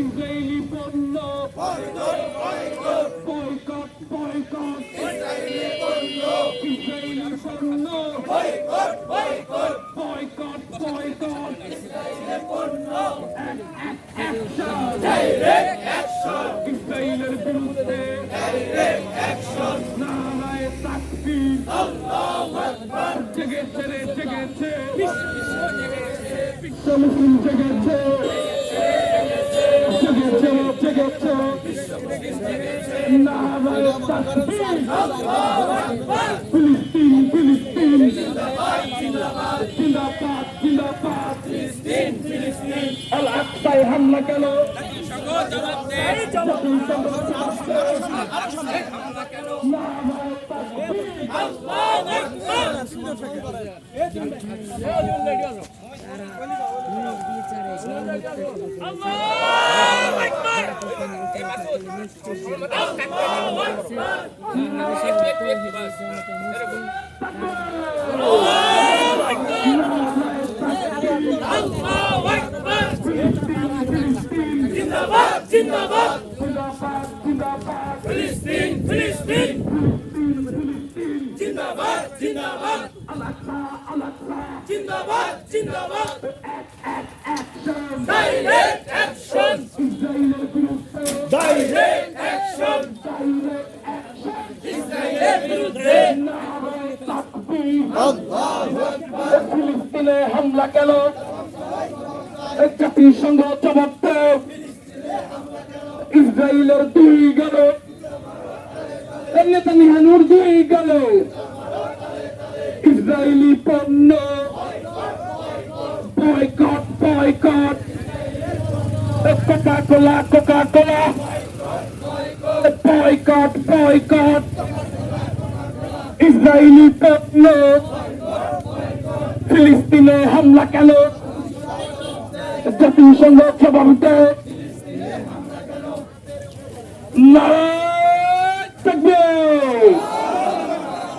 Israeli পণ্য boycott boycott. Israeli পণ্য boycott boycott. ইসরায়েলের বিরুদ্ধে নারায় তাকবীর জেগেছে রে, জেগেছে। বিশ্ব মুসলিম জেগেছে। তাকবীর ফিলিস্তিন ফিলিস্তিন জিন্দাবাদ জিন্দাবাদ আল আকসায় হামলা কেন নারায় তাকবীর জিন্দাবাদ জিন্দাবাদ জিন্দাবাদ জিন্দাবাদ ফিলিস্তিন ফিলিস্তিন জিন্দাবাদ জিন্দাবাদ আলাক্সা আলাক্সা জিন্দাবাদ জিন্দাবাদ অ্যাকশন ডাইরেক্ট অ্যাকশন ইসরায়েলের বিরুদ্ধে ডাইরেক্ট অ্যাকশন ডাইরেক্ট অ্যাকশন ইসরায়েলের বিরুদ্ধে নারায় তাকবীর ফিলিস্তিনে হামলা কেন? জাতিসংঘ জবাব ইসরায়েলের দুই গেল। নেতানিয়াহুর দুই গেল। ইসরায়েলি পণ্য boycott boycott Coca Cola Coca Cola boycott boycott Israeli পণ্য ফিলিস্তিনে হামলা কেন? জাতিসংঘ জবাব দেয় নারায়